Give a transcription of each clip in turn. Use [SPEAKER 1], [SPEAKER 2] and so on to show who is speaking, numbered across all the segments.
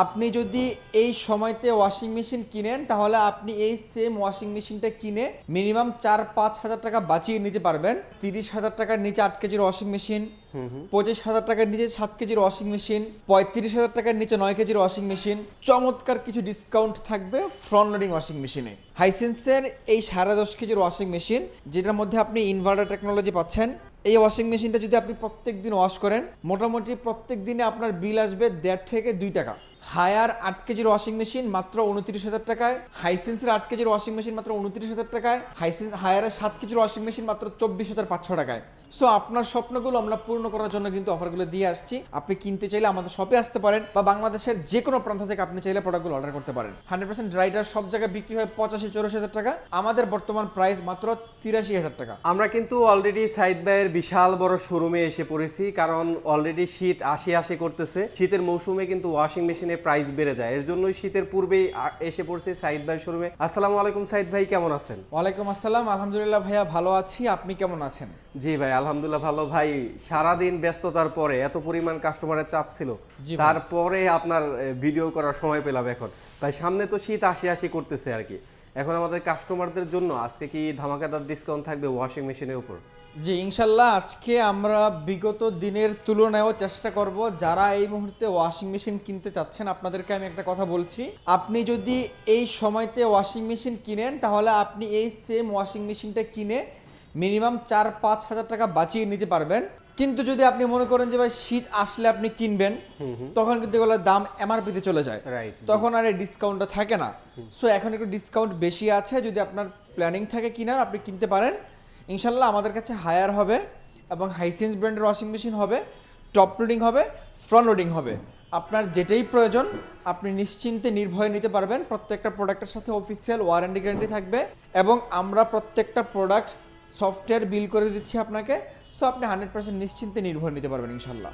[SPEAKER 1] আপনি যদি এই সময়তে ওয়াশিং মেশিন কিনেন তাহলে আপনি এই সেম ওয়াশিং মেশিনটা কিনে মিনিমাম চার পাঁচ হাজার টাকা বাঁচিয়ে নিতে পারবেন। তিরিশ হাজার টাকার নিচে আট কেজির ওয়াশিং মেশিন পঁচিশ হাজার টাকার নিচে সাত কেজির ওয়াশিং মেশিন পঁয়ত্রিশ হাজার টাকার নিচে নয় কেজির ওয়াশিং মেশিন চমৎকার কিছু ডিসকাউন্ট থাকবে ফ্রন্ট লোডিং ওয়াশিং মেশিনে হাইসেন্সের এই সাড়ে দশ কেজির ওয়াশিং মেশিন যেটার মধ্যে আপনি ইনভার্টার টেকনোলজি পাচ্ছেন। এই ওয়াশিং মেশিনটা যদি আপনি প্রত্যেক দিন ওয়াশ করেন মোটামুটি প্রত্যেক দিনে আপনার বিল আসবে দেড় থেকে দুই টাকা। হায়ার আট কেজির ওয়াশিং মেশিন মাত্র উনত্রিশ হাজার টাকায়, হাইসেন্সের আট কেজির ওয়াশিং মেশিন মাত্র উনত্রিশ হাজার টাকায়, হাইসেন্স হায়ারের সাত কেজির ওয়াশিং মেশিন মাত্র চব্বিশ হাজার পাঁচশো টাকায়। সো আপনার স্বপ্নগুলো আমরা পূর্ণ করার জন্য কিন্তু অফারগুলো দিয়ে আসছি। আপনি কিনতে চাইলে আমাদের শপে আসতে পারেন বা বাংলাদেশের যে কোনো প্রান্ত থেকে আপনি চাইলে প্রোডাক্টগুলো অর্ডার করতে পারেন। হান্ড্রেড পার্সেন্ট রাইডার সব জায়গায় বিক্রি হয় পঁচাশি, চৌরাশি হাজার টাকা। আমাদের বর্তমান প্রাইস মাত্র তিরাশি হাজার টাকা।
[SPEAKER 2] আমরা কিন্তু অলরেডি সাইদ ভাইয়ের বিশাল বড় শোরুমে এসে পড়েছি, কারণ অলরেডি শীত আসি আসি করতেছে। শীতের মৌসুমে কিন্তু ওয়াশিং মেশিনের প্রাইস বেড়ে যায়। এর জন্যই শীতের পূর্বেই এসে পড়ছে সাইদ ভাই শোরুমে আসসালামু আলাইকুম সাইদ ভাই কেমন আছেন?
[SPEAKER 1] ওয়ালাইকুম আসসালাম। আলহামদুলিল্লাহ ভাইয়া ভালো আছি। আপনি কেমন আছেন?
[SPEAKER 2] জি ভাই আলহামদুলিল্লাহ ভালো। ভাই সারাদিন ব্যস্ততার পরে এত পরিমাণ কাস্টমারের চাপ ছিল। তারপরে আপনার ভিডিও করার সময় পেলাম এখন। ভাই সামনে তো শীত আসি আসি করতেছে আর কি। এখন আমাদের কাস্টমারদের জন্য আজকে কি ধামাকাদার ডিসকাউন্ট থাকবে ওয়াশিং মেশিনের উপর?
[SPEAKER 1] জি, ইনশাল্লাহ আজকে আমরা বিগত দিনের তুলনায়ও চেষ্টা করব যারা এই মুহূর্তে ওয়াশিং মেশিন কিনতে চাচ্ছেন, আপনাদেরকে আমি একটা কথা বলছি। আপনি যদি এই সময়তে ওয়াশিং মেশিন কিনেন, তাহলে আপনি এই সেম ওয়াশিং মেশিনটা কিনে মিনিমাম চার পাঁচ হাজার টাকা বাঁচিয়ে নিতে পারবেন। কিন্তু যদি আপনি মনে করেন যে ভাই শীত আসলে আপনি কিনবেন তখন কিন্তু এগুলোর দাম এমআরপিতে চলে যায়।
[SPEAKER 2] রাইট
[SPEAKER 1] তখন আর এই ডিসকাউন্টটা থাকে না। সো এখন একটু ডিসকাউন্ট বেশি আছে যদি আপনার প্ল্যানিং থাকে কিনার আপনি কিনতে পারেন। ইনশাল্লাহ আমাদের কাছে হায়ার হবে এবং হাইসেন্স ব্র্যান্ডের ওয়াশিং মেশিন হবে টপ লোডিং হবে ফ্রন্ট লোডিং হবে। আপনার যেটাই প্রয়োজন আপনি নিশ্চিন্তে নির্ভয়ে নিতে পারবেন। প্রত্যেকটা প্রোডাক্টের সাথে অফিসিয়াল ওয়ারেন্টি গ্যারান্টি থাকবে এবং আমরা প্রত্যেকটা প্রোডাক্ট সফটওয়্যার বিল করে দিচ্ছি আপনাকে। সো আপনি হান্ড্রেড পার্সেন্ট নিশ্চিন্তে নির্ভর নিতে পারবেন ইনশাল্লাহ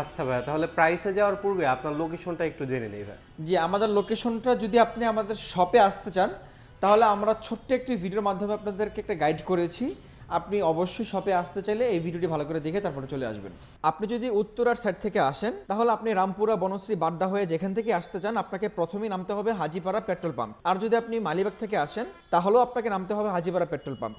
[SPEAKER 2] আচ্ছা ভাই তাহলে প্রাইসে যাওয়ার পূর্বে আপনার লোকেশনটা একটু জেনে নেই ভাই।
[SPEAKER 1] জি আমাদের লোকেশনটা যদি আপনি আমাদের শপে আসতে চান তাহলে আমরা ছোট্ট একটি ভিডিওর মাধ্যমে আপনাদেরকে একটা গাইড করেছি। আপনি অবশ্যই শপে আসতে চাইলে এই ভিডিওটি ভালো করে দেখে তারপরে চলে আসবেন। আপনি যদি উত্তরার সাইড থেকে আসেন তাহলে আপনি রামপুরা বনশ্রী বাড্ডা হয়ে যেখান থেকে আসতে চান আপনাকে প্রথমেই নামতে হবে হাজিপাড়া পেট্রোল পাম্প। আর যদি আপনি মালিবাগ থেকে আসেন তাহলেও আপনাকে নামতে হবে Hajipara petrol pump.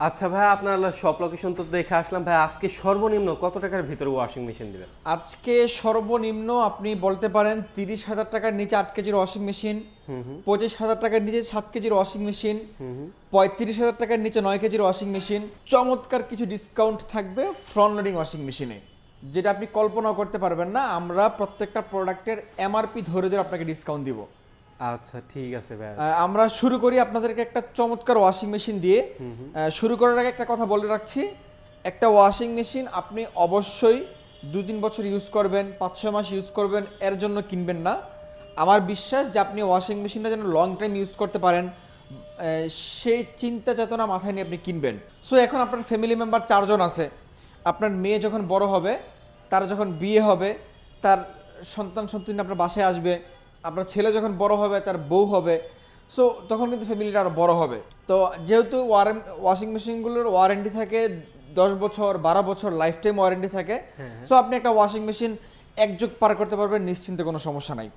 [SPEAKER 2] আচ্ছা ভাই আপনার সব লোকেশন তো দেখে আসলাম। ভাই আজকে সর্বনিম্ন কত টাকার ভিতরে ওয়াশিং মেশিন দিবেন?
[SPEAKER 1] আজকে সর্বনিম্ন আপনি বলতে পারেন তিরিশ হাজার টাকার নিচে আট কেজির ওয়াশিং মেশিন পঁচিশ হাজার টাকার নিচে সাত কেজির ওয়াশিং মেশিন পঁয়ত্রিশ হাজার টাকার নিচে নয় কেজির ওয়াশিং মেশিন চমৎকার কিছু ডিসকাউন্ট থাকবে ফ্রন্ট লোডিং ওয়াশিং মেশিনে যেটা আপনি কল্পনাও করতে পারবেন না। আমরা প্রত্যেকটা প্রোডাক্টের এমআরপি ধরে ধরে আপনাকে ডিসকাউন্ট দিব।
[SPEAKER 2] আচ্ছা ঠিক আছে ভাই
[SPEAKER 1] আমরা শুরু করি আপনাদেরকে একটা চমৎকার ওয়াশিং মেশিন দিয়ে। শুরু করার আগে একটা কথা বলে রাখছি। একটা ওয়াশিং মেশিন আপনি অবশ্যই দু তিন বছর ইউজ করবেন পাঁচ ছয় মাস ইউজ করবেন এর জন্য কিনবেন না। আমার বিশ্বাস যে আপনি ওয়াশিং মেশিনটা যেন লং টাইম ইউজ করতে পারেন সেই চিন্তা চেতনা মাথায় নিয়ে আপনি কিনবেন। সো এখন আপনার ফ্যামিলি মেম্বার চারজন আছে। আপনার মেয়ে যখন বড় হবে তার যখন বিয়ে হবে তার সন্তান সন্তান আপনার বাসায় আসবে আপনার ছেলে যখন বড় হবে তার বউ হবে সো তখন কিন্তু ফ্যামিলিটা আরও বড় হবে। তো যেহেতু ওয়ারেন ওয়াশিং মেশিনগুলোর ওয়ারেন্টি থাকে দশ বছর বারো বছর লাইফ টাইম ওয়ারেন্টি থাকে সো আপনি একটা ওয়াশিং মেশিন এক যুগ পার করতে পারবেন নিশ্চিন্তে কোনো সমস্যা নাই।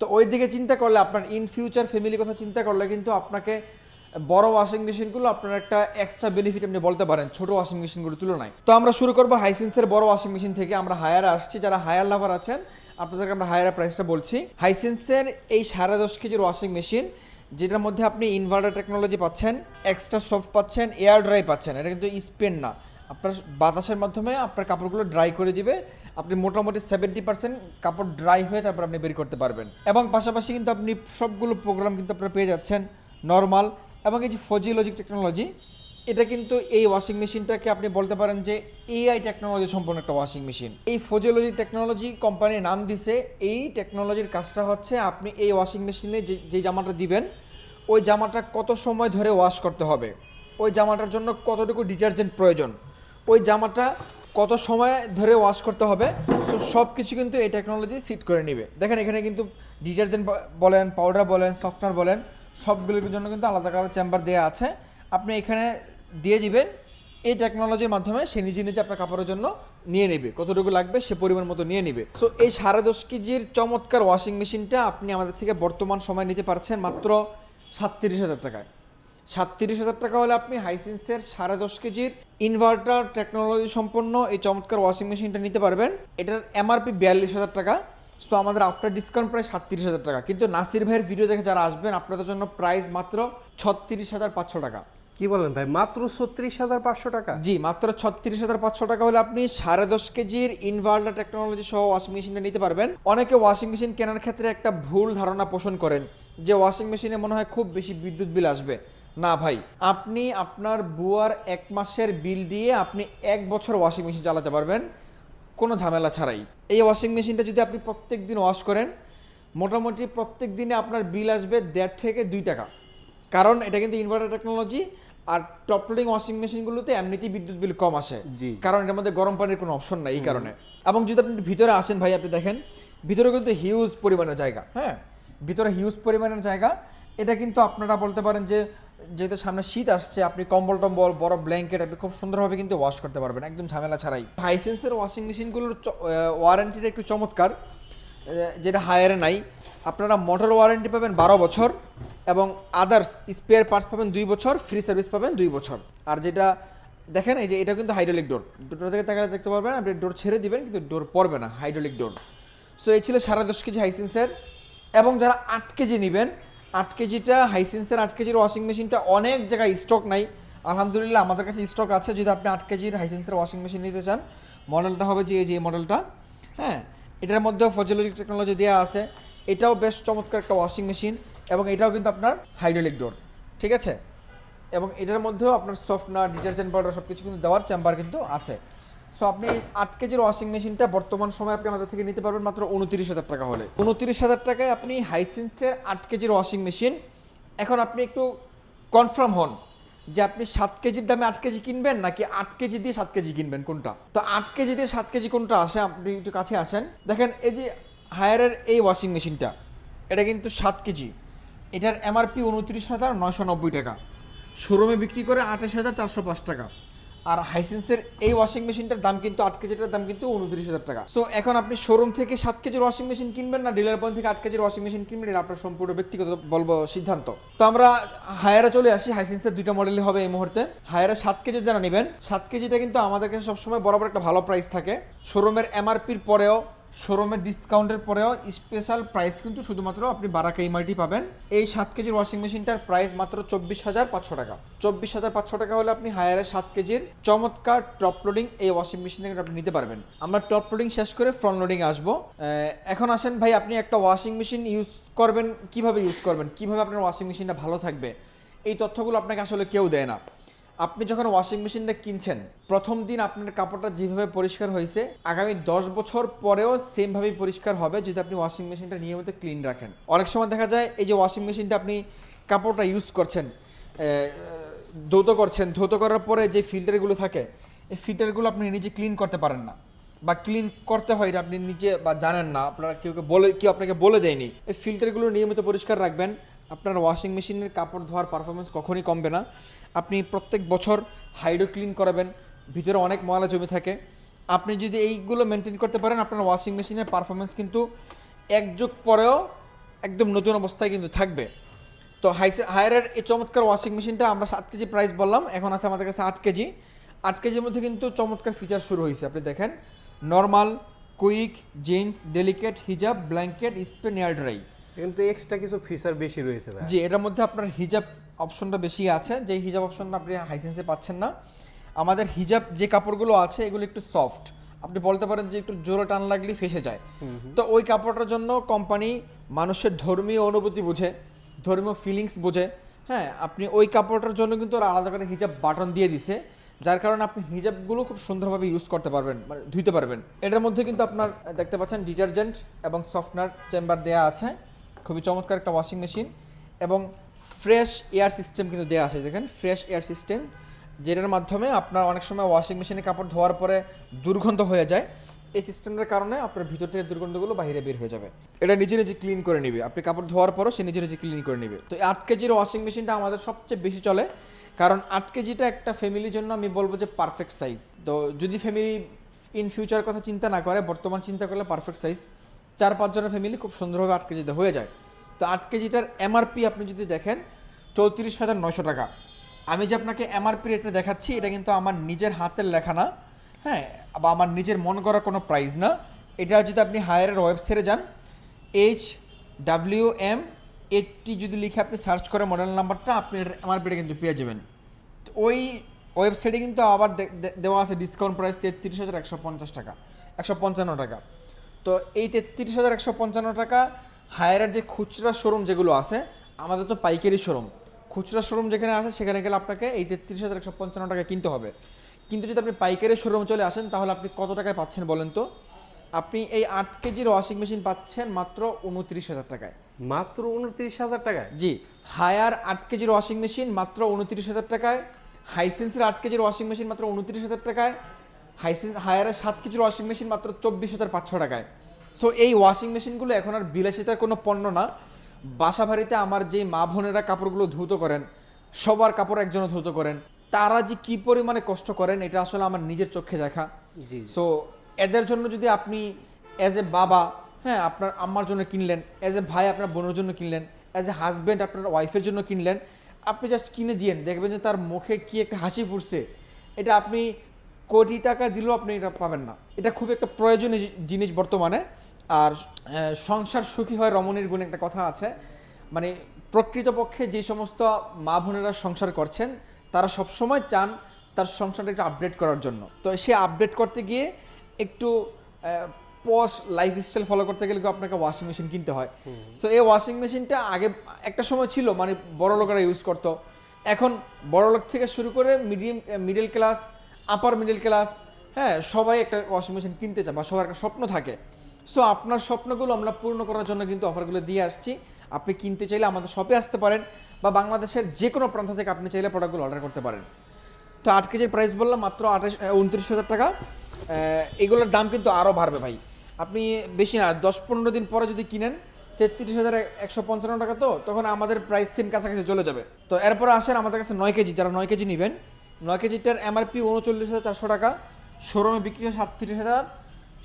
[SPEAKER 1] তো ওই দিকে চিন্তা করলে আপনার ইন ফিউচার ফ্যামিলি কথা চিন্তা করলে কিন্তু আপনাকে বড় ওয়াশিং মেশিনগুলো আপনার একটা এক্সট্রা বেনিফিট আপনি বলতে পারেন ছোট ওয়াশিং মেশিনগুলোর তুলনায়। তো আমরা শুরু করব হাইসেন্সের বড় ওয়াশিং মেশিন থেকে আমরা হায়ারে আসছি যারা হায়ার লাভার আছেন আপনাদেরকে আমরা হায়ার প্রাইসটা বলছি। হাইসেন্সের এই সাড়ে দশ কেজির ওয়াশিং মেশিন যেটার মধ্যে আপনি ইনভার্টার টেকনোলজি পাচ্ছেন এক্সট্রা সফট পাচ্ছেন এয়ার ড্রাই পাচ্ছেন, এটা কিন্তু স্পেন না। আপনার বাতাসের মাধ্যমে আপনার কাপড়গুলো ড্রাই করে দিবে, আপনি মোটামুটি সেভেন্টি পার্সেন্ট কাপড় ড্রাই হয়ে তারপর আপনি বের করতে পারবেন। এবং পাশাপাশি কিন্তু আপনি সবগুলো প্রোগ্রাম কিন্তু আপনারা পেয়ে যাচ্ছেন নর্মাল এবং এই যে ফজিলজিক টেকনোলজি এটা কিন্তু এই ওয়াশিং মেশিনটাকে আপনি বলতে পারেন যে এআই টেকনোলজি সম্পন্ন একটা ওয়াশিং মেশিন এই ফোজিওলজি টেকনোলজি কোম্পানির নাম দিছে, এই টেকনোলজির কাজটা হচ্ছে আপনি এই ওয়াশিং মেশিনে যে জামাটা দিবেন, ওই জামাটা কত সময় ধরে ওয়াশ করতে হবে, ওই জামাটার জন্য কতটুকু ডিটারজেন্ট প্রয়োজন, ওই জামাটা কত সময় ধরে ওয়াশ করতে হবে, তো সব কিছু কিন্তু এই টেকনোলজি সিট করে নেবে। দেখেন এখানে কিন্তু ডিটারজেন্ট বলেন পাউডার বলেন সফটওয়্যার বলেন, সবগুলোর জন্য কিন্তু আলাদা আলাদা চেম্বার দেওয়া আছে। আপনি এখানে দিয়ে দিবেন। এই টেকনোলজির মাধ্যমে সে নিজে নিজে আপনার কাপড়ের জন্য নিয়ে নেবে। কতটুকু লাগবে সে পরিমাণ মতো নিয়ে নেবে। সো এই সাড়ে দশ কেজির চমৎকার ওয়াশিং মেশিনটা আপনি আমাদের থেকে বর্তমান সময় নিতে পারছেন মাত্র সাতত্রিশ হাজার টাকায়। সাতত্রিশ হাজার টাকা হলে আপনি হাইসেন্সের সাড়ে দশ কেজির ইনভার্টার টেকনোলজি সম্পন্ন এই চমৎকার ওয়াশিং মেশিনটা নিতে পারবেন। এটার এমআরপি বিয়াল্লিশ হাজার টাকা। সো আমাদের আফটার ডিসকাউন্ট প্রায় সাতত্রিশ হাজার টাকা। কিন্তু নাসির ভাইয়ের ভিডিও দেখে যারা আসবেন, আপনাদের জন্য প্রাইস মাত্র ছত্রিশ হাজার পাঁচশো টাকা।
[SPEAKER 2] কি বলেন ভাই? মাত্র ছত্রিশ হাজার পাঁচশো টাকা?
[SPEAKER 1] জি, মাত্র ছত্রিশ হাজার পাঁচশো টাকা হলে আপনি সাড়ে দশ কেজির ইনভার্টার টেকনোলজি সহ ওয়াশিং মেশিনটা নিতে পারবেন। অনেকে ওয়াশিং মেশিন কেনার ক্ষেত্রে একটা ভুল ধারণা পোষণ করেন যে ওয়াশিং মেশিনে মনে হয় খুব বেশি বিদ্যুৎ বিল আসবে। না ভাই, আপনি আপনার বুয়ার এক মাসের বিল দিয়ে আপনি এক বছর ওয়াশিং মেশিন চালাতে পারবেন। কোনো ঝামেলা ছাড়াই। এই ওয়াশিং মেশিনটা যদি আপনি প্রত্যেক দিন ওয়াশ করেন, মোটামুটি প্রত্যেক দিনে আপনার বিল আসবে দেড় থেকে দুই টাকা। কারণ এটা কিন্তু ইনভার্টার টেকনোলজি আর টপ লোডিং ওয়াশিং মেশিনগুলোতে এমনিতেই বিদ্যুৎ বিল কম আসে। কারণ এটার মধ্যে গরম পানির কোনো অপশন নাই এই কারণে। এবং যদি আপনি ভিতরে আসেন ভাই আপনি দেখেন ভিতরে কিন্তু হিউজ পরিমাণের জায়গা হ্যাঁ? ভিতরে হিউজ পরিমাণের জায়গা। এটা কিন্তু আপনারা বলতে পারেন যে যেহেতু সামনে শীত আসছে আপনি কম্বল টম্বল বড় ব্ল্যাঙ্কেট আপনি খুব সুন্দরভাবে কিন্তু ওয়াশ করতে পারবেন একদম ঝামেলা ছাড়াই। হাইসেন্সের ওয়াশিং মেশিনগুলোর ওয়ারেন্টিটা একটু চমৎকার যেটা হায়ারে নাই। আপনারা মোটর ওয়ারেন্টি পাবেন বারো বছর এবং আদার্স স্পেয়ার পার্টস পাবেন দুই বছর ফ্রি সার্ভিস পাবেন দুই বছর। আর যেটা দেখেন, এই যে এটা কিন্তু হাইড্রোলিক ডোর দুটো থেকে তাকালে দেখতে পারবেন, আপনি ডোর ছেড়ে দিবেন, কিন্তু ডোর পড়বে না হাইড্রোলিক ডোর সো এই ছিল সাড়ে দশ কেজি হাইসেন্সের এবং যারা আট কেজি নেবেন, আট কেজিটা হাইসেন্সের আট কেজির ওয়াশিং মেশিনটা অনেক জায়গায় স্টক নাই। আলহামদুলিল্লাহ, আমাদের কাছে স্টক আছে। যদি আপনি আট কেজির হাইসেন্সের ওয়াশিং মেশিন নিতে চান মডেলটা হবে যে এই যে মডেলটা হ্যাঁ এটার মধ্যেও ফজিওলজিক টেকনোলজি দেওয়া আছে। এটাও বেশ চমৎকার একটা ওয়াশিং মেশিন এবং এটাও কিন্তু আপনার হাইড্রোলিক ডোর ঠিক আছে? এবং এটার মধ্যেও আপনার সফটনার ডিটারজেন্ট পাউডার সব কিছু কিন্তু দেওয়ার চেম্বার কিন্তু আছে। সো আপনি আট কেজির ওয়াশিং মেশিনটা বর্তমান সময় আপনি আমাদের থেকে নিতে পারবেন মাত্র উনত্রিশ হাজার টাকা হলে। উনত্রিশ হাজার টাকায় আপনি হাইসেন্সের আট কেজির ওয়াশিং মেশিন এখন আপনি একটু কনফার্ম হন যে আপনি সাত কেজির দামে আট কেজি কিনবেন নাকি আট কেজি দিয়ে সাত কেজি কিনবেন কোনটা? তো আট কেজি দিয়ে সাত কেজি কোনটা আসে? আপনি একটু কাছে আসেন। দেখেন, এই যে হায়ারের এই ওয়াশিং মেশিনটা, এটা কিন্তু সাত কেজি। এটার এমআরপি উনত্রিশ হাজার নয়শো নব্বই টাকা। শোরুমে বিক্রি করে আঠাশ হাজার চারশো পাঁচ টাকা। আর হাইসেন্সের এই ওয়াশিং মেশিনটার দাম কিন্তু আট কেজিটার দাম কিন্তু উনত্রিশ হাজার টাকা। সো এখন আপনি শোরুম থেকে সাত কেজির ওয়াশিং মেশিন কিনবেন না, ডিলার পয়েন্ট থেকে আট কেজির ওয়াশিং মেশিন কিনবেন, এটা আপনার সম্পূর্ণ ব্যক্তিগত বলব সিদ্ধান্ত। তো আমরা হায়ারে চলে আসি, হাইসেন্সের দুইটা মডেলই হবে এই মুহূর্তে। হায়ারে সাত কেজি যারা নেবেন, সাত কেজিটা কিন্তু আমাদের কাছে সবসময় বরাবর একটা ভালো প্রাইস থাকে। শোরুমের এমআরপির পরেও শোরুমের ডিসকাউন্টের পরেও স্পেশাল প্রাইস কিন্তু শুধুমাত্র আপনি বারাকা ইমার্টি পাবেন। এই সাত কেজির ওয়াশিং মেশিনটার প্রাইস মাত্র চব্বিশ হাজার পাঁচশো টাকা। চব্বিশ হাজার পাঁচশো টাকা হলে আপনি হায়ারে সাত কেজির চমৎকার টপ লোডিং এই ওয়াশিং মেশিনে আপনি নিতে পারবেন। আমরা টপ লোডিং শেষ করে ফ্রন্ট লোডিং আসব। এখন আসেন ভাই, আপনি একটা ওয়াশিং মেশিন ইউজ করবেন, কীভাবে ইউজ করবেন, কীভাবে আপনার ওয়াশিং মেশিনটা ভালো থাকবে, এই তথ্যগুলো আপনাকে আসলে কেউ দেয় না। আপনি যখন ওয়াশিং মেশিনটা কিনছেন, প্রথম দিন আপনার কাপড়টা যেভাবে পরিষ্কার হয়েছে, আগামী দশ বছর পরেও সেমভাবেই পরিষ্কার হবে যদি আপনি ওয়াশিং মেশিনটা নিয়মিত ক্লিন রাখেন। অনেক সময় দেখা যায় এই যে ওয়াশিং মেশিনটা আপনি কাপড়টা ইউজ করছেন ধৌত করছেন, ধৌত করার পরে যে ফিল্টারগুলো থাকে, এই ফিল্টারগুলো আপনি নিজে ক্লিন করতে পারেন না। বা ক্লিন করতে হয় আপনি নিজে বা জানেন না, আপনারা কেউ বলে, কেউ আপনাকে বলে দেয়নি। এই ফিল্টারগুলো নিয়মিত পরিষ্কার রাখবেন আপনার ওয়াশিং মেশিনের কাপড় ধোয়ার পারফরমেন্স কখনই কমবে না। আপনি প্রত্যেক বছর হাইড্রো ক্লিন করাবেন, ভিতরে অনেক ময়লা জমে থাকে। আপনি যদি এইগুলো মেনটেন করতে পারেন, আপনার ওয়াশিং মেশিনের পারফরমেন্স কিন্তু এক যুগ পরেও একদম নতুন অবস্থায় কিন্তু থাকবে। তো হাইসে হায়ারের এই চমৎকার ওয়াশিং মেশিনটা আমরা সাত কেজি প্রাইস বললাম, এখন আছে আমাদের কাছে আট কেজি। আট কেজির মধ্যে কিন্তু চমৎকার ফিচার শুরু হয়েছে। আপনি দেখেন নর্মাল কুইক জিন্স ডেলিকেট হিজাব ব্ল্যাঙ্কেট স্পে নেয়ার ড্রাই
[SPEAKER 2] কিন্তু এক্সট্রা কিছু ফিচার বেশি রয়েছে ভাই।
[SPEAKER 1] জি এটার মধ্যে আপনার হিজাব অপশনটা বেশি আছে। যে হিজাব অপশনটা আপনি হাইসেন্সে পাচ্ছেন না। আমাদের হিজাব যে কাপড়গুলো আছে এগুলো একটু সফট আপনি বলতে পারেন যে একটু জোরে টান লাগলে ফেসে যায়। তো ওই কাপড়টার জন্য কোম্পানি মানুষের ধর্মীয় অনুভূতি বুঝে ধর্মীয় ফিলিংস বোঝে। হ্যাঁ আপনি ওই কাপড়টার জন্য কিন্তু ওরা আলাদা করে হিজাব বাটন দিয়ে দিছে। যার কারণে আপনি হিজাবগুলো খুব সুন্দরভাবে ইউজ করতে পারবেন মানে ধুইতে পারবেন। এটার মধ্যে কিন্তু আপনার দেখতে পাচ্ছেন ডিটারজেন্ট এবং সফটনার চেম্বার দেয়া আছে। খুবই চমৎকার একটা ওয়াশিং মেশিন এবং ফ্রেশ এয়ার সিস্টেম কিন্তু দেওয়া আছে। দেখেন ফ্রেশ এয়ার সিস্টেম যেটার মাধ্যমে আপনার অনেক সময় ওয়াশিং মেশিনে কাপড় ধোয়ার পরে দুর্গন্ধ হয়ে যায়। এই সিস্টেমের কারণে আপনার ভিতর থেকে দুর্গন্ধগুলো বাইরে বের হয়ে যাবে। এটা নিজে নিজে ক্লিন করে নিবে। আপনি কাপড় ধোয়ার পরও সে নিজে নিজে ক্লিন করে নিবে। তো আট কেজির ওয়াশিং মেশিনটা আমাদের সবচেয়ে বেশি চলে। কারণ আট কেজিটা একটা ফ্যামিলির জন্য আমি বলব যে পারফেক্ট সাইজ তো যদি ফ্যামিলি ইন ফিউচার কথা চিন্তা না করে, বর্তমান চিন্তা করলে পারফেক্ট সাইজ চার পাঁচজনের ফ্যামিলি খুব সুন্দরভাবে আট কেজিতে হয়ে যায়। তো আট কেজিটার এমআরপি আপনি যদি দেখেন, চৌত্রিশ হাজার নয়শো টাকা। আমি যে আপনাকে এমআরপি রেটে দেখাচ্ছি, এটা কিন্তু আমার নিজের হাতের লেখা না হ্যাঁ বা আমার নিজের মন করা কোনো প্রাইস না। এটা যদি আপনি হায়ারের ওয়েবসাইটে যান এইচ ডাব্লিউ এম এইটটি যদি লিখে আপনি সার্চ করে মডেল নাম্বারটা আপনি এমআরপিটা কিন্তু পেয়ে যাবেন। ওই ওয়েবসাইটে কিন্তু আবার দেওয়া আছে ডিসকাউন্ট প্রাইস তেত্রিশ হাজার একশো পঞ্চাশ টাকা, একশো পঞ্চান্ন টাকা। তো এই তেত্রিশ হাজার একশো পঞ্চান্ন টাকা হায়ারের যে খুচরা শোরুম যেগুলো আছে আমাদের তো পাইকারি শোরুম। খুচরা শোরুম যেখানে আছে সেখানে গেলে আপনাকে এই তেত্রিশ হাজার একশো পঞ্চান্ন টাকা কিনতে হবে। কিন্তু যদি আপনি পাইকারি শোরুম চলে আসেন তাহলে আপনি কত টাকায় পাচ্ছেন বলেন তো? আপনি এই আট কেজির ওয়াশিং মেশিন পাচ্ছেন মাত্র উনত্রিশ হাজার টাকায়।
[SPEAKER 2] মাত্র উনত্রিশ হাজার টাকায়?
[SPEAKER 1] জি হায়ার আট কেজির ওয়াশিং মেশিন মাত্র উনত্রিশ হাজার টাকায় হাইসেন্সের আট কেজির ওয়াশিং মেশিন মাত্র উনত্রিশ হাজার টাকায় হাইসেন্স হায়ারের সাত কেজির ওয়াশিং মেশিন মাত্র চব্বিশ হাজার পাঁচশো টাকায়। সো এই ওয়াশিং মেশিনগুলো এখন আর বিলাসিতার কোনো পণ্য না। বাসা বাড়িতে আমার যে মা বোনেরা কাপড়গুলো ধৌত করেন সবার কাপড় একজনে ধৌত করেন তারা যে কী পরিমাণে কষ্ট করেন এটা আসলে আমার নিজের চোখে দেখা। সো এদের জন্য যদি আপনি অ্যাজ এ বাবা হ্যাঁ আপনার আম্মার জন্য কিনলেন অ্যাজ এ ভাই আপনার বোনের জন্য কিনলেন অ্যাজ এ হাজব্যান্ড আপনার ওয়াইফের জন্য কিনলেন আপনি জাস্ট কিনে দিয়েন দেখবেন যে তার মুখে কি একটা হাসি ফুটছে। এটা আপনি কোটি টাকা দিলেও আপনি এটা পাবেন না। এটা খুব একটা প্রয়োজনীয় জিনিস বর্তমানে। আর সংসার সুখী হয় রমণীর গুণে একটা কথা আছে। মানে প্রকৃতপক্ষে যে সমস্ত মা বোনেরা সংসার করছেন তারা সবসময় চান তার সংসারটা একটু আপডেট করার জন্য। তো সে আপডেট করতে গিয়ে একটু পজ লাইফস্টাইল ফলো করতে গেলে আপনাকে ওয়াশিং মেশিন কিনতে হয়? সো এই ওয়াশিং মেশিনটা আগে একটা সময় ছিল মানে বড় লোকেরা ইউজ করতো। এখন বড় লোক থেকে শুরু করে medium middle class upper middle class হ্যাঁ সবাই একটা ওয়াশিং মেশিন কিনতে চায় বা সবার একটা স্বপ্ন থাকে। সো আপনার স্বপ্নগুলো আমরা পূর্ণ করার জন্য কিন্তু অফারগুলো দিয়ে আসছি। আপনি কিনতে চাইলে আমাদের শপে আসতে পারেন বা বাংলাদেশের যে কোনো প্রান্ত থেকে আপনি চাইলে প্রোডাক্টগুলো অর্ডার করতে পারেন। তো আট কেজির প্রাইস বললাম, মাত্র আঠাশ উনত্রিশ হাজার টাকা এগুলোর দাম কিন্তু আরও বাড়বে ভাই। আপনি বেশি না, দশ পনেরো দিন পরে যদি কিনেন, তেত্রিশ হাজার একশো পঞ্চান্ন টাকা তো, তখন আমাদের প্রাইস সেম কাছাকাছি চলে যাবে। তো এরপরে আসেন আমাদের কাছে নয় কেজি, যারা নয় কেজি নেবেন নয় কেজিটার এমআরপি উনচল্লিশ হাজার চারশো টাকা শোরুমে বিক্রি হয় সাতত্রিশ হাজার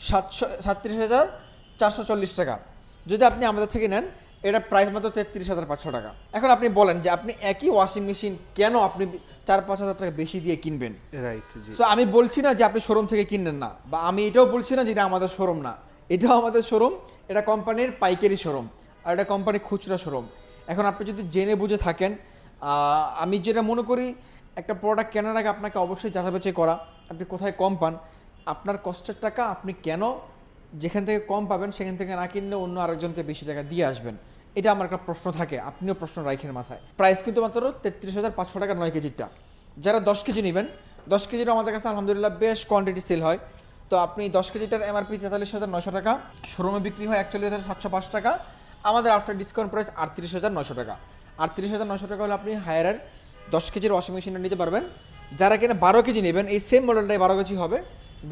[SPEAKER 1] সাতশো সাতত্রিশ হাজার চারশো চল্লিশ টাকা। যদি আপনি আমাদের থেকে নেন এটা প্রাইস মাত্র তেত্রিশ হাজার পাঁচশো টাকা। এখন আপনি বলেন যে আপনি একই ওয়াশিং মেশিন কেন আপনি চার পাঁচ হাজার টাকা বেশি দিয়ে কিনবেন?
[SPEAKER 2] রাইট
[SPEAKER 1] সো আমি বলছি না যে আপনি শোরুম থেকে কিনবেন না বা আমি এটাও বলছি না যে এটা আমাদের শোরুম না। এটাও আমাদের শোরুম এটা কোম্পানির পাইকারি শোরুম আর এটা কোম্পানির খুচরা শোরুম। এখন আপনি যদি জেনে বুঝে থাকেন আমি যেটা মনে করি একটা প্রোডাক্ট কেনার আগে আপনাকে অবশ্যই যাচাই করা। আপনি কোথায় কম পান, আপনার কষ্টের টাকা আপনি কেন যেখান থেকে কম পাবেন সেখান থেকে না কিনলে অন্য আরেকজনকে বেশি টাকা দিয়ে আসবেন? এটা আমার একটা প্রশ্ন থাকে, আপনিও প্রশ্ন রাখেন মাথায়। প্রাইস কিন্তু মাত্র তেত্রিশ হাজার পাঁচশো টাকা নয় কেজিটা যারা দশ কেজি নেবেন, দশ কেজির আমাদের কাছে আলহামদুলিল্লাহ বেশ কোয়ান্টিটি সেল হয়। তো আপনি দশ কেজিটার এমআরপি তেতাল্লিশ হাজার নশো টাকা শোরুমে বিক্রি হয় একচল্লিশ হাজার সাতশো পাঁচ টাকা, আমাদের আফটার ডিসকাউন্ট প্রাইস আটত্রিশ হাজার নশো টাকা। আটত্রিশ হাজার নশো টাকা হলে আপনি হায়ারের দশ কেজির ওয়াশিং মেশিনটা নিতে পারবেন। যারা কিনা বারো কেজি নেবেন এই সেম মডেলটাই বারো কেজি হবে।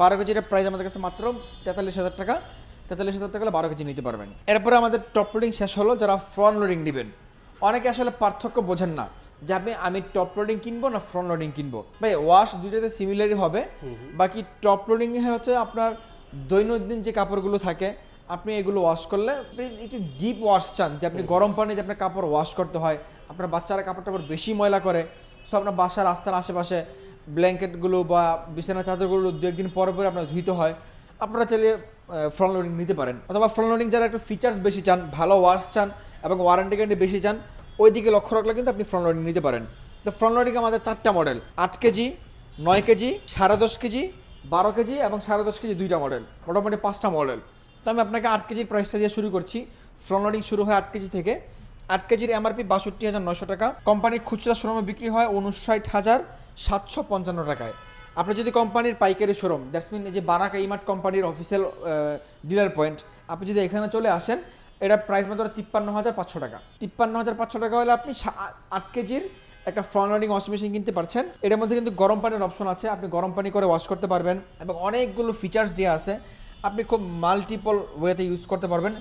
[SPEAKER 1] বারো কেজির প্রাইস আমাদের কাছে মাত্র তেতাল্লিশ হাজার টাকা। তেতাল্লিশ হাজার টাকা বারো কেজি নিতে পারবেন। এরপরে আমাদের টপ লোডিং শেষ হলো যারা ফ্রন্ট লোডিং নেবেন। অনেকে আসলে পার্থক্য বোঝেন না যে আপনি আমি টপ লোডিং কিনবো না ফ্রন্ট লোডিং কিনবো। ভাই ওয়াশ দুইটাতে সিমিলারই হবে। বাকি টপ লোডিং হচ্ছে আপনার দৈনন্দিন যে কাপড়গুলো থাকে আপনি এগুলো ওয়াশ করলে আপনি একটু ডিপ ওয়াশ চান যে আপনি গরম পানিতে আপনার কাপড় ওয়াশ করতে হয় আপনার বাচ্চারা কাপড় টাপড় বেশি ময়লা করে সো আপনার বাসার রাস্তার আশেপাশে ব্ল্যাঙ্কেটগুলো বা বিছানা চাদরগুলো দু একদিন পরে পরে আপনার ধুইতে হয় আপনারা চাইলে ফ্রন্ট লোডিং নিতে পারেন অথবা ফ্রন্ট লোডিং যারা একটু ফিচার্স বেশি চান ভালো ওয়াশ চান এবং ওয়ারেন্টি গ্যারান্টি বেশি চান ওই দিকে লক্ষ্য রাখলে কিন্তু আপনি ফ্রন্ট লোডিং নিতে পারেন। তো ফ্রন্ট লোডিং আমাদের চারটা মডেল আট কেজি নয় কেজি সাড়ে দশ কেজি বারো কেজি এবং সাড়ে দশ কেজি দুইটা মডেল মোটামুটি পাঁচটা মডেল তো আমি আপনাকে আট কেজির প্রাইসটা দিয়ে শুরু করছি। ফ্রন্ট লোডিং শুরু হয় আট কেজি থেকে। আট কেজির এমআরপি বাষট্টি হাজার নশো টাকা। কোম্পানির খুচরা শোরুমে বিক্রি হয় উনষাট হাজার সাতশো পঞ্চান্ন টাকায়। আপনি যদি কোম্পানির পাইকারি শোরুম দ্যাটস মিন যে বারাকা ইমার্ট কোম্পানির অফিসিয়াল ডিলার পয়েন্ট আপনি যদি এখানে চলে আসেন, এটা প্রাইস মাত্র তিপ্পান্ন হাজার পাঁচশো টাকা। তিপ্পান্ন হাজার পাঁচশো টাকা হলে আপনি আট কেজির একটা ফ্রন্ট লোডিং ওয়াশিং মেশিন কিনতে পারছেন। এটার মধ্যে কিন্তু গরম পানির অপশন আছে। আপনি গরম পানি করে ওয়াশ করতে পারবেন এবং অনেকগুলো ফিচার্স দেওয়া আছে। আপনি খুব মাল্টিপল ওয়েতে ইউজ করতে পারবেন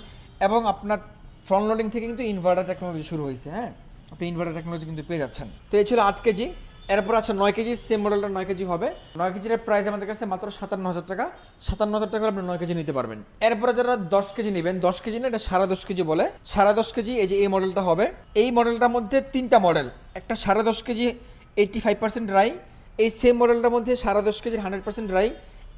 [SPEAKER 1] এবং আপনার ফ্রন্ট লোডিং থেকে কিন্তু ইনভার্টার টেকনোলজি শুরু হয়েছে হ্যাঁ? আপনি ইনভার্টার টেকনোলজি কিন্তু পেয়ে যাচ্ছেন। তো এই ছিল আট কেজি। এরপর আছে নয় কেজি সেম মডেলটা নয় কেজি হবে। নয় কেজির প্রাইস আমাদের কাছে মাত্র সাতান্ন হাজার টাকা। সাতান্ন হাজার টাকা আপনি নয় কেজি নিতে পারবেন। এরপরে যারা দশ কেজি নেবেন, দশ কেজি না, এটা সাড়ে দশ কেজি বলে। সাড়ে দশ কেজি, এই যে এই মডেলটা হবে। এই মডেলটার মধ্যে তিনটা মডেল একটা সাড়ে দশ KG eighty five percent dry এই সেম মডেলটার মধ্যে সাড়ে দশ কেজির হান্ড্রেড পার্সেন্ট রাই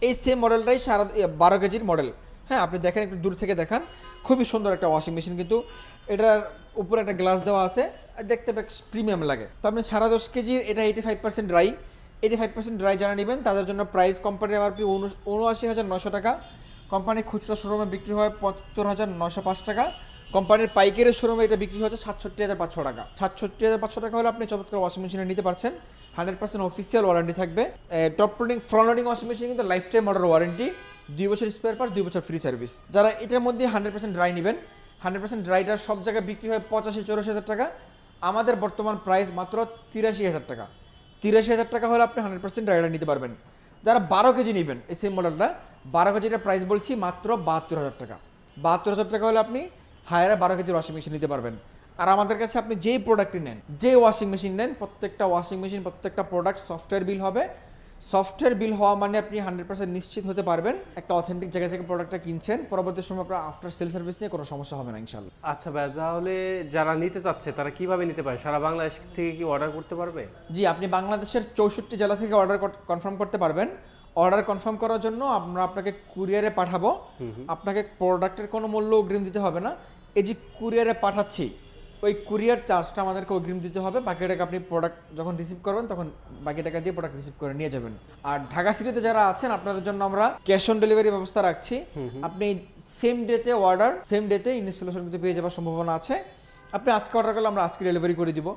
[SPEAKER 1] এই সেম মডেলটাই সারা বারো কেজির মডেল হ্যাঁ আপনি দেখেন একটু দূর থেকে দেখান। খুবই সুন্দর একটা ওয়াশিং মেশিন কিন্তু। এটার উপরে একটা গ্লাস দেওয়া আছে। দেখতে বেশ প্রিমিয়াম লাগে। তো আপনি সারা দশ কেজির এটা eighty five percent dry eighty five percent dry যারা নেবেন, তাদের জন্য প্রাইস কোম্পানির এমআরপি উনআশি হাজার নশো টাকা। কোম্পানি খুচরা শোরুমে বিক্রি হয় পঁচাত্তর হাজার নশো পাঁচ টাকা। কোম্পানির পাইকারি শোরুমে এটা বিক্রি হচ্ছে সাতষট্টি হাজার পাঁচশো টাকা। সাতষট্টি হাজার পাঁচশো টাকা হলে আপনি চমৎকার ওয়াশিং মেশিনে নিতে পারছেন। হান্ড্রেড পার্সেন্ট অফিসিয়াল ওয়ারেন্টি থাকবে। Top loading front loading washing machine কিন্তু লাইফ টাইম অর্ডার ওয়ারেন্টি দুই বছর স্পেয়ার পার্টস দুই বছর ফ্রি সার্ভিস যারা এটার মধ্যে হান্ড্রেড পার্সেন্ট ড্রাই নেবেন হান্ড্রেড পার্সেন্ট ড্রাইটার সব জায়গায় বিক্রি হয় পঁচাশি চৌরাশি হাজার টাকা। আমাদের বর্তমান প্রাইস মাত্র তিরাশি হাজার টাকা। তিরাশি হাজার টাকা হলে আপনি হান্ড্রেড পার্সেন্ট ড্রাইটার নিতে পারবেন। যারা বারো কেজি নেবেন, এই সেম মডেলটা বারো কেজিটার প্রাইস বলছি মাত্র বাহাত্তর হাজার টাকা। বাহাত্তর হাজার টাকা হলে আপনি হায়ারে বারো কেজির ওয়াশিং মেশিন নিতে পারবেন। আর আমাদের কাছে আপনি যেই প্রোডাক্টটি নেন যে ওয়াশিং মেশিন নেন প্রত্যেকটা ওয়াশিং মেশিন প্রত্যেকটা প্রোডাক্ট সফটওয়্যার বিল হবে। সফটওয়্যার বিল হওয়া মানে আপনি হান্ড্রেড পার্সেন্ট নিশ্চিত হতে পারবেন একটা অথেন্টিক জায়গা থেকে প্রোডাক্টটা কিনছেন। পরবর্তী সময় আপনার আফটার সেল সার্ভিস নিয়ে কোনো সমস্যা হবে না ইনশাল্লাহ
[SPEAKER 2] আচ্ছা ভাই তাহলে যারা নিতে চাচ্ছে তারা কীভাবে নিতে পারে? সারা বাংলাদেশ থেকে কি অর্ডার করতে পারবে?
[SPEAKER 1] জি আপনি বাংলাদেশের চৌষট্টি জেলা থেকে অর্ডার কনফার্ম করতে পারবেন। অর্ডার কনফার্ম করার জন্য আমরা আপনাকে কুরিয়ারে পাঠাবো। আপনাকে প্রোডাক্টের কোনো মূল্য অগ্রিম দিতে হবে না। এই যে কুরিয়ারে পাঠাচ্ছি ওই কুরিয়ার চার্জটা আমাদেরকে অগ্রিম দিতে হবে। বাকি টাকা আপনি প্রোডাক্ট যখন রিসিভ করবেন তখন বাকি টাকা দিয়ে প্রোডাক্ট রিসিভ করে নিয়ে যাবেন। আর ঢাকা সিটিতে যারা আছেন আপনাদের জন্য আমরা ক্যাশ অন ডেলিভারি ব্যবস্থা রাখছি। আপনি সেম ডেতে অর্ডার সেম ডেতে ইনস্টলেশন কিন্তু পেয়ে যাওয়ার সম্ভাবনা আছে। আপনি আজকে অর্ডার করলে আমরা আজকে ডেলিভারি করে দিব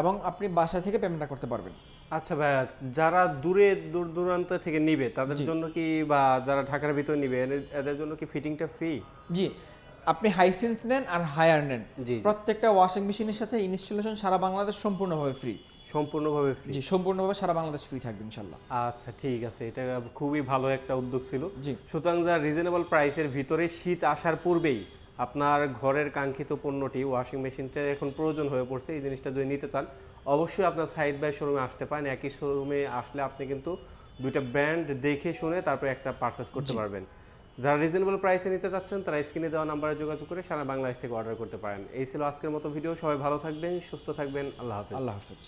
[SPEAKER 1] এবং আপনি বাসা থেকে পেমেন্টটা করতে পারবেন।
[SPEAKER 2] আচ্ছা ভাইয়া যারা দূরে দূর দূরান্ত থেকে নিবে তাদের জন্য কি বা যারা ঢাকার ভিতর নিবে এদের- জন্য কি ফিটিংটা ফ্রি
[SPEAKER 1] জি আপনি হাইসেন্স নেন আর হায়ার নেন।
[SPEAKER 2] জি, জি।
[SPEAKER 1] প্রত্যেকটা ওয়াশিং মেশিনের সাথে ইনস্টলেশন সারা বাংলাদেশ সম্পূর্ণভাবে ফ্রি
[SPEAKER 2] সম্পূর্ণভাবে ফ্রি
[SPEAKER 1] জি সম্পূর্ণভাবে সারা বাংলাদেশ ফ্রি থাকবে ইনশাল্লাহ।
[SPEAKER 2] আচ্ছা ঠিক আছে। এটা খুবই ভালো একটা উদ্যোগ ছিল।
[SPEAKER 1] জি।
[SPEAKER 2] সুতরাং যা রিজনেবল প্রাইসের ভিতরে শীত আসার পূর্বেই আপনার ঘরের কাঙ্ক্ষিত পণ্যটি ওয়াশিং মেশিনটা এখন প্রয়োজন হয়ে পড়ছে এই জিনিসটা যদি নিতে চান অবশ্যই আপনার সাইড বাই শোরুমে আসতে পারেন। একই শোরুমে আসলে আপনি কিন্তু দুইটা ব্র্যান্ড দেখে শুনে তারপরে একটা পারচেস করতে পারবেন। যারা রিজনেবল প্রাইসে নিতে চাচ্ছেন তারা স্ক্রিনে দেওয়া নাম্বারে যোগাযোগ করে সারা বাংলাদেশ থেকে অর্ডার করতে পারেন। এই ছিল আজকের মতো ভিডিও সবাই ভালো থাকবেন সুস্থ থাকবেন। আল্লাহ হাফেজ।
[SPEAKER 1] আল্লাহ হাফেজ।